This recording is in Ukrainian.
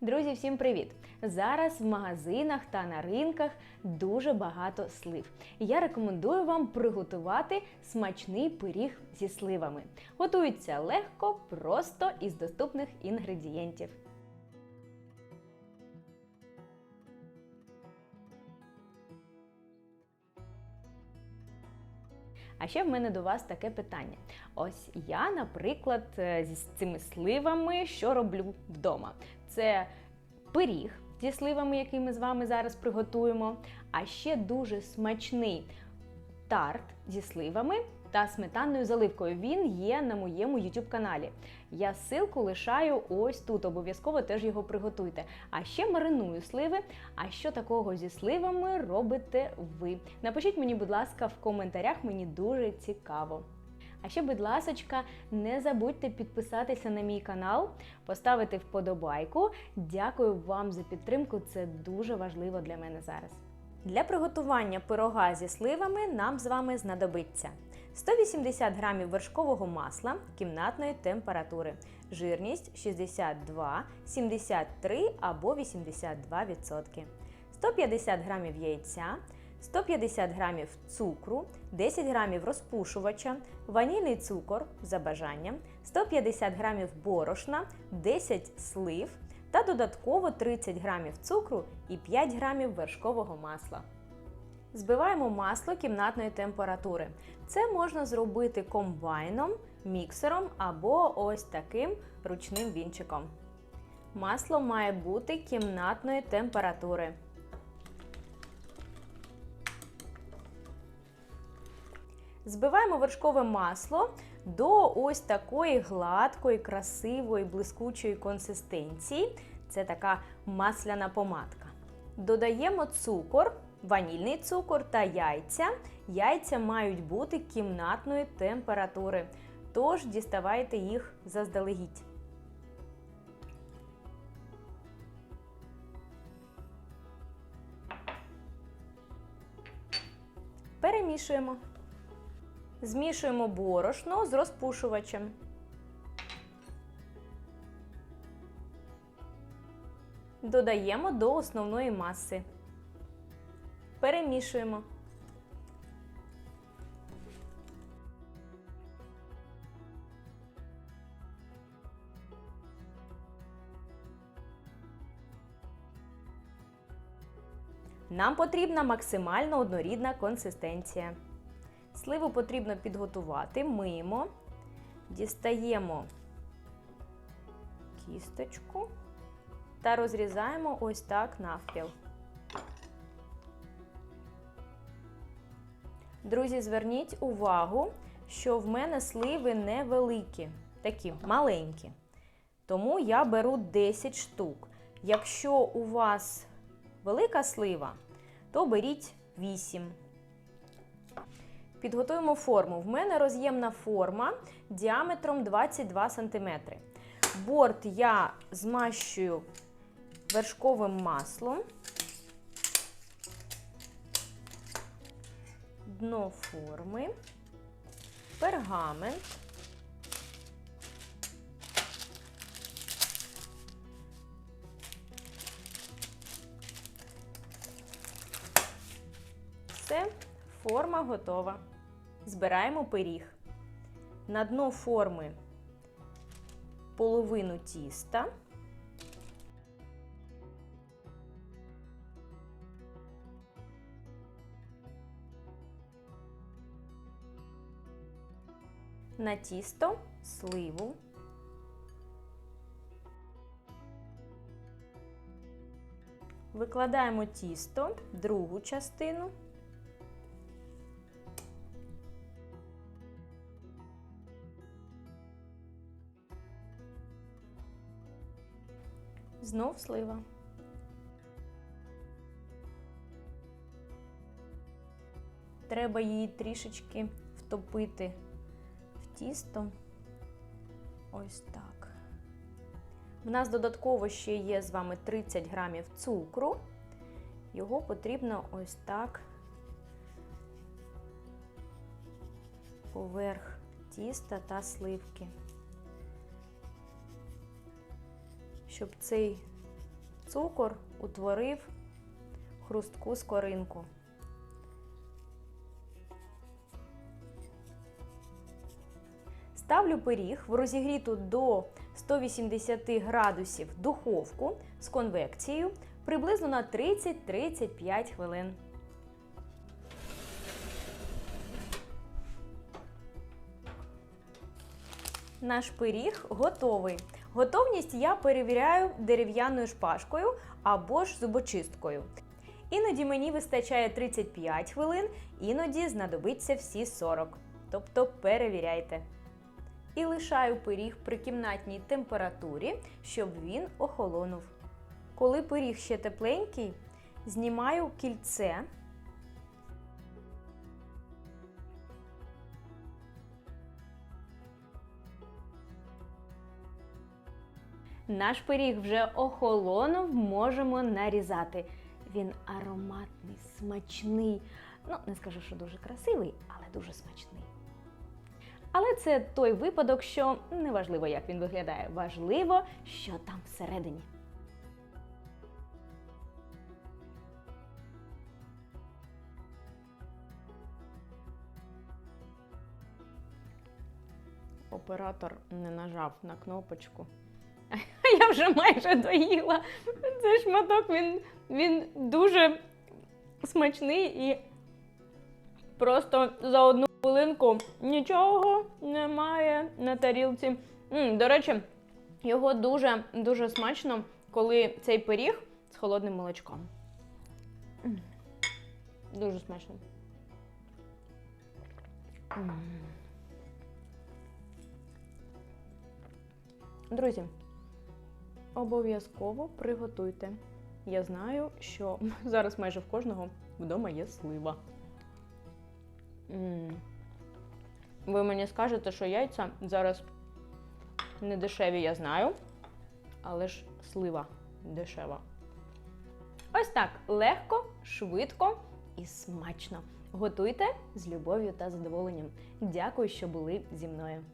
Друзі, всім привіт! Зараз в магазинах та на ринках дуже багато слив. Я рекомендую вам приготувати смачний пиріг зі сливами. Готується легко, просто із доступних інгредієнтів. А ще в мене до вас таке питання. Ось я, наприклад, е, зі цими сливами що роблю вдома? Це пиріг зі сливами, який ми з вами зараз приготуємо. А ще дуже смачний тарт зі сливами та сметанною заливкою. Він є на моєму YouTube каналі. Я ссылку лишаю ось тут. Обов'язково теж його приготуйте. А ще мариную сливи. А що такого зі сливами робите ви? Напишіть мені, будь ласка, в коментарях, мені дуже цікаво. А ще, будь ласочка, не забудьте підписатися на мій канал, поставити вподобайку. Дякую вам за підтримку, це дуже важливо для мене зараз. Для приготування пирога зі сливами нам з вами знадобиться 180 г вершкового масла кімнатної температури, жирність 62, 73 або 82%, 150 г яйця, 150 г цукру, 10 г розпушувача, ванільний цукор за бажанням, 150 г борошна, 10 слив та додатково 30 г цукру і 5 г вершкового масла. Збиваємо масло кімнатної температури. Це можна зробити комбайном, міксером або ось таким ручним вінчиком. Масло має бути кімнатної температури. Збиваємо вершкове масло до ось такої гладкої, красивої, блискучої консистенції. Це така масляна помадка. Додаємо цукор, ванільний цукор та яйця. Яйця мають бути кімнатної температури, тож діставайте їх заздалегідь. Перемішуємо. Змішуємо борошно з розпушувачем. Додаємо до основної маси. Перемішуємо. Нам потрібна максимально однорідна консистенція. Сливу потрібно підготувати, миємо, дістаємо кісточку та розрізаємо ось так навпіл. Друзі, зверніть увагу, що в мене сливи невеликі, такі маленькі. Тому я беру 10 штук. Якщо у вас велика слива, то беріть 8. Підготуємо форму. В мене роз'ємна форма діаметром 22 см. Борт я змащую вершковим маслом. Дно форми, пергамент. Все, форма готова. Збираємо пиріг. На дно форми половину тіста. На тісто сливу. Викладаємо тісто, другу частину. Знов слива. Треба її трішечки втопити тісто. Ось так. В нас додатково ще є з вами 30 грамів цукру. Його потрібно ось так поверх тіста та сливки. щоб цей цукор утворив хрустку скоринку. Ставлю пиріг в розігріту до 180 градусів духовку з конвекцією приблизно на 30-35 хвилин. Наш пиріг готовий. Готовність я перевіряю дерев'яною шпажкою або ж зубочисткою. Іноді мені вистачає 35 хвилин, іноді знадобиться всі 40. Тобто перевіряйте. І лишаю пиріг при кімнатній температурі, щоб він охолонув. Коли пиріг ще тепленький, знімаю кільце. Наш пиріг вже охолонув, можемо нарізати. Він ароматний, смачний. Ну, не скажу, що дуже красивий, але дуже смачний. Але це той випадок, що не важливо, як він виглядає, важливо, що там всередині. Оператор не нажав на кнопочку. Я вже майже доїла. Цей шматок він, він дуже смачний і просто за одну хвилинку нічого немає на тарілці. М, до речі, його дуже дуже смачно, коли цей пиріг з холодним молочком. Дуже смачно. Друзі, обов'язково приготуйте. Я знаю, що зараз майже в кожного вдома є слива. М. Ви мені скажете, що яйця зараз не дешеві, я знаю, але ж слива дешева. Ось так легко, швидко і смачно. Готуйте з любов'ю та задоволенням. Дякую, що були зі мною.